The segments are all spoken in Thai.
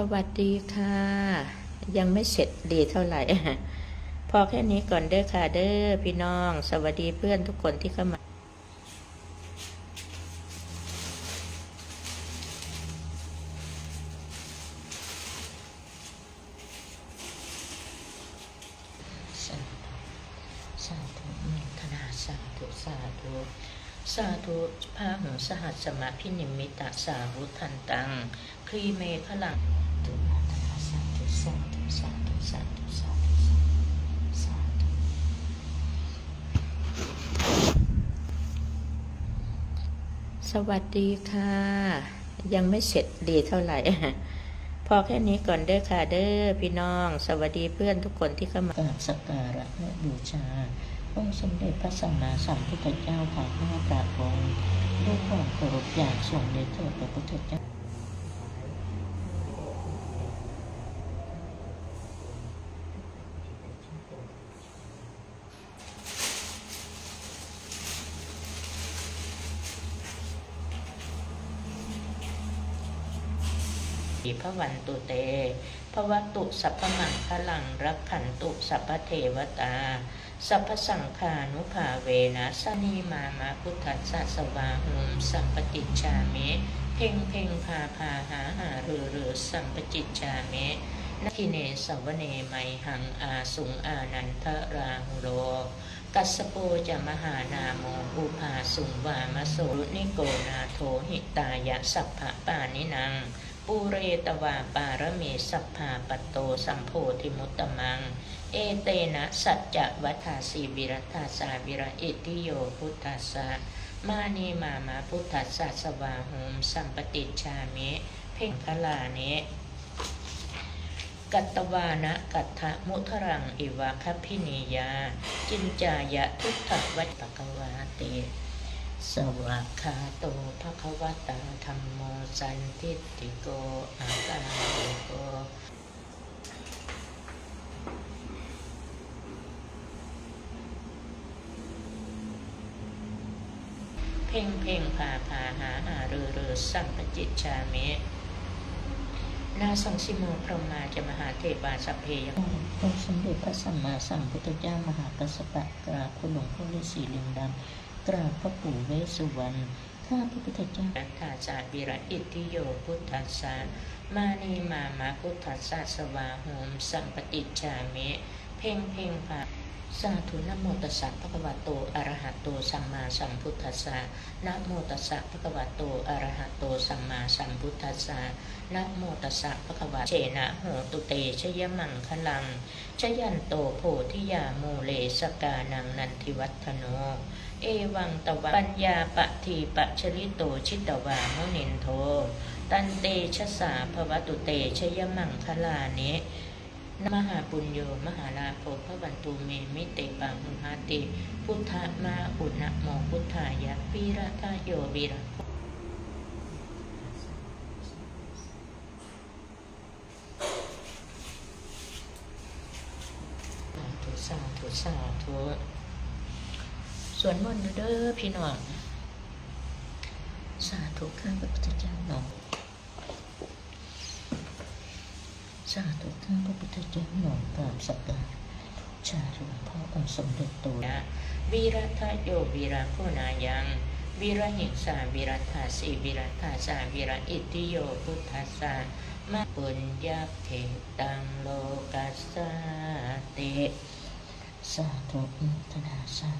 สวัสดีค่ะ ยังไม่เสร็จดีเท่าไหร่ พอแค่นี้ก่อนเด้อค่ะเด้อพี่น้อง สวัสดีเพื่อนทุกคนที่เข้ามาสาธุสาธุโมทนาสาธุสาธุสาธุพาหุสหัสสมาพินิมิตะสาวุทันตัง ครีเมพลังตุโมทนาสาธุสาธุสาธุสาธุสาธุสาธุส วัสดีค่ะ ยังไม่เสร็จดีเท่าไหร่ พอแค่นี้ก่อนเด้อค่ะเด้อพี่น้อง สวัสดีเพื่อนทุกคนที่เข้ามากราบสักการะและบูชาองค์สมเด็จพระสัมมาสัมพุทธเจ้าของข้ากราบองค์ด้วยความเคารพอย่างสูงในเถิดพระพุทธเจ้า พระวันตุเตพระวัตตุสัพพมังคลังรักขันตุสัพพเทวตา สัพพสังขานุภาเวนะสนีมามาพุทธัสสะสวาหุมสัมปติจจามิเพ่งเพ่งพาพาหาหาเรือเรือสัมปจิจจามินัทิเนสวเนไมหังอาสุงอานันทราหุโร กัสสโปจะมหานาโมอุภาสุงวามโสนิโกนาโทหิตายะสัพพะปานินัง ปูเรตวาปารเมสัพพาปตโตสัมโพธิมุตตมัง เอเตนะสัจจะวัฏาสีวิรัตาสาวิระอิติโยพุทธัสะมานีมามาพุทธัสสะสวาหุมสัมปติชามิเพ่งคลาเนกัตตวานะกัตถะมุทรังอิวะคัพพินียา จินจายะทุกขวัตปะกวาเต สวากขาโตภะคะวะตาธรรมโมสันทิโกอาการโกเพ่งเพ่งพาพาหาหาเรือเรือสัมปจิตชาเมนาสังสิโมพรหมาจะมหาเทวาสัพเพยองค์สมเด็จพระสัมมาสัมพุทธเจ้ามหากัสสปะกราคุณหลวงพ่อฤาษีลิงดำ กราบพระปู่เวสสุวรรณข้าพระพุทธเจ้าทาจาวิระอิติโยพุทธัสสะมานีมามาพุทธัสสะสวาโหมสัมปติจามิเพ่งเพ่งพาสาธุนโมตัสสะภะคะวะโตอะระหะโตสัมมาสัมพุทธัสสะนะโมตัสสะภะคะวะโตอะระหะโตสัมมาสัมพุทธัสสะนะโมตัสสะภะคะวะเชนะโหตุเตชยมังคลังชยันโตโพธิยาโมเลสกานังนันทิวัฒโน เอวังตวะปัญญาปะทีปะชลิโตชิตวามุนินโท ตันเตชะสาภวตุเตชยมังคลาเนมหาปุญโยมหาลาโภพระวันตุเมมิเตปังหุหาติพุทธมาอุณโมพุทธายะปีระทาโยวิระสาธุสาธุ วนมนต์เด้อพี่น้องสาธุข้าพระพุทธเจ้าเนาะสาธุข้าพระพุทธเจ้าเนาะกราบสักการชาหลวงพ่อองค์สมเด็จโตนะวีรัตโยวีระผู้นายังวีระหิงสาวีรัตาสีวีรัตาสาวีระอิติโยพุทธัสสะมาปุญญาเทตังโลกัสสาเตสาธุอินทนาสา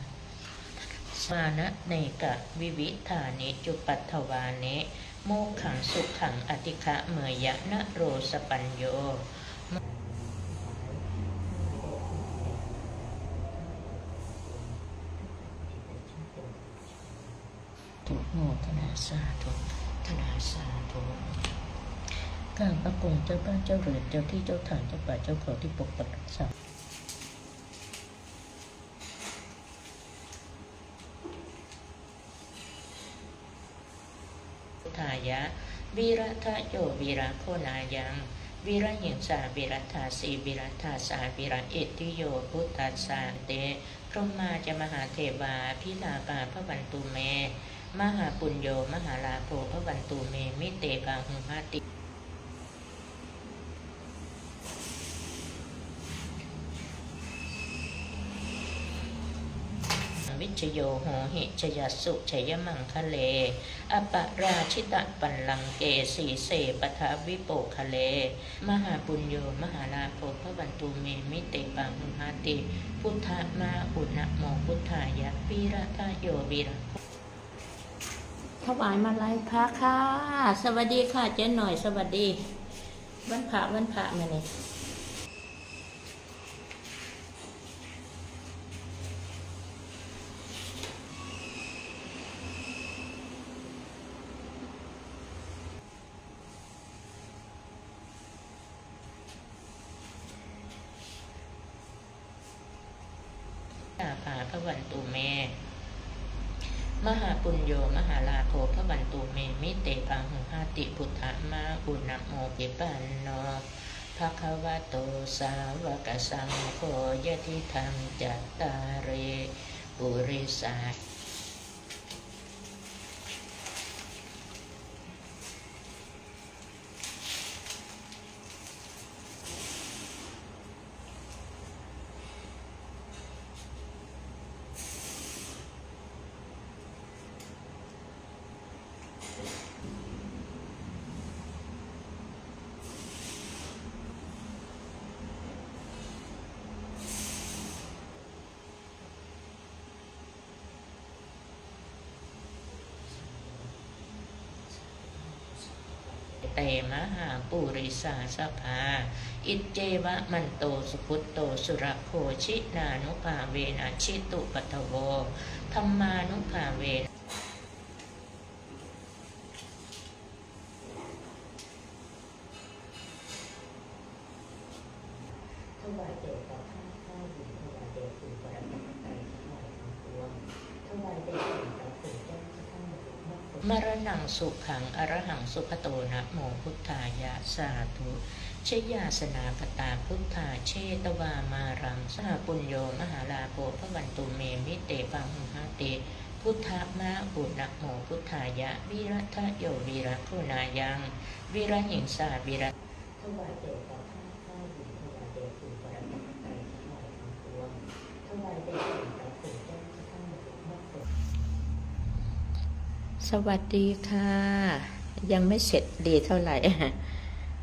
มานะเนกะวิวิธานิจุปัตถวานิโมขังสุขังอติคะเมยะนะโรสปัญโยทุกโมทนาสาธุทนาสาธุข้าพระกงเจ้าบ้านเจ้าเรือนเจ้าที่เจ้าทางเจ้าป่าเจ้าเขาที่ปกปักรักษาพุทธายะ วีรัตโยวีระโคนายังวีระหิงสาวีรัตาสีวีรัตาสาวีระเอติโยพุทธัสสาเตพรหมาจะมหาเทวาพิลาปาพระวันตุเม มหาปุญโยมหาลาโภพระวันตุเม มิเตปาหุมาติ นิจโยโหหิชยสุชยมังคะเล อปราชิตะปัลลังเกสีเสปทาวิโปคะเล มหาปุญโยมหาลาโภพระวันตุเมมิเตปังหุหาติ พุทธมาอุณโมพุทธายะวิระทะโยวิระถวายมาลัยพระค่ะ สวัสดีค่ะเจ๊หน่อยสวัสดี วันพระวันพระมาเนี่ยาภาพระวันตูเม มหาปุญโยมหาลาโภพระวันตูเม มิเตปังหุหาติพุทธมาอุณโมปิปันโนภะคะวะโตสาวกสังโฆยะทิธรรมจัตตาเรปุริสา เตมหาปุริสาสภา อิเจวะมันโตสุพุตโตสุรโคชินานุภาเวนะชิตุปัทโวธรรมานุภาเวนะถวายเดชต่อข้าข้าหญิงถวายเดชสู่พระรัตนตรัยทั้งหลายทั้งปวงถวายเดชต่อผู้เจ้าข้า มรณังสุขังอรหังสุขโตนะโมพุทธายะสาธุชยาสนาปตาพุทธาเชตวามารังสหปุญโยมหาลาโภพระวันตุเมมิเตปังหุหเตพุทธมาอุณโมพุทธายะ วิรัตโยวิรัตุนายัง วิรหิงสาวิรัตถวายเดชต่อข้าข้าหญิงถวายเดชสู่พระรัตนตรัยทั้งหลายทั้งปวงถวายเดชต่อผู้เจ้าข้าพระมร สวัสดีค่ะ ยังไม่เสร็จดีเท่าไหร่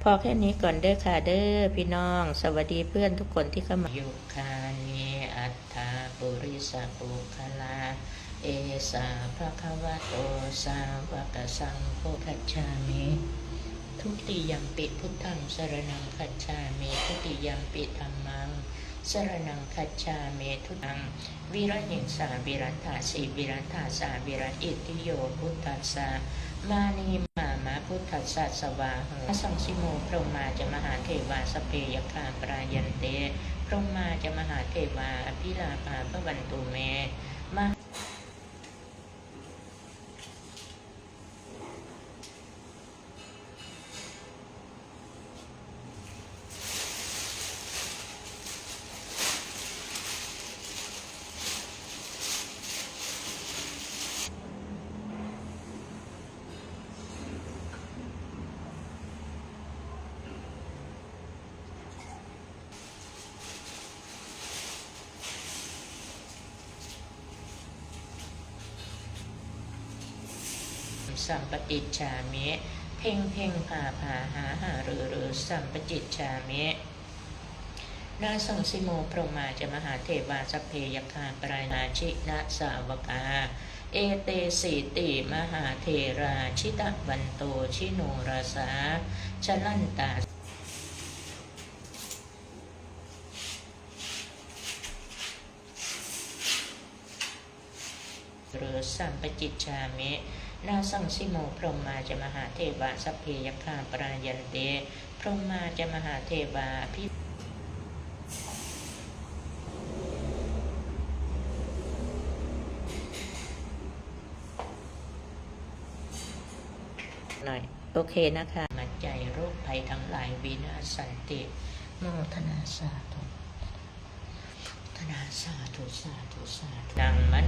พอแค่นี้ก่อนเด้อค่ะเด้อพี่น้อง สวัสดีเพื่อนทุกคนที่เข้ามายุคานีอัตถาปุริสปุคลา เอสาภะคะวะโตสาวกสังโฆคัจฉามิทุติยัมปิดพุทธังสรนังคัจฉามิทุติยัมปิดธรรมัง สรนังคัจฉามิทุนังวิรัยิงสาวิรันธาสีวิรันธาสาวิรันอิติโยพุทธัสสะมานีมามาพุทธัสสะสวาหงสังสิโมพรหมาจะมหาเทวาสเปยคาปรายันเตพรหมาจะมหาเทวาอภิลาภาพระวันตุเมมา สัมปติจฉามิเพ่งเพ่งผาผาหาหาเรือเรือสัมปจิตฉามินาสังสิโมพรหมาจะมหาเทวาสเพยคาปรายนาชินะสาวกา เอเตสีติมหาเทราชิตะวันโตชิโนราสาชลันตาหรือสัมปจิตชามิ นาสังสิโมพรหมาจะมหาเทวาสัพเพยคาปรายันเต พรหมาจะมหาเทวาพิหน่อยโอเคนะคะมาใจโรคภัยทั้งหลายวินาศสันติโมทนาสาธุธนาสาธุสาธุสาธุดังมัน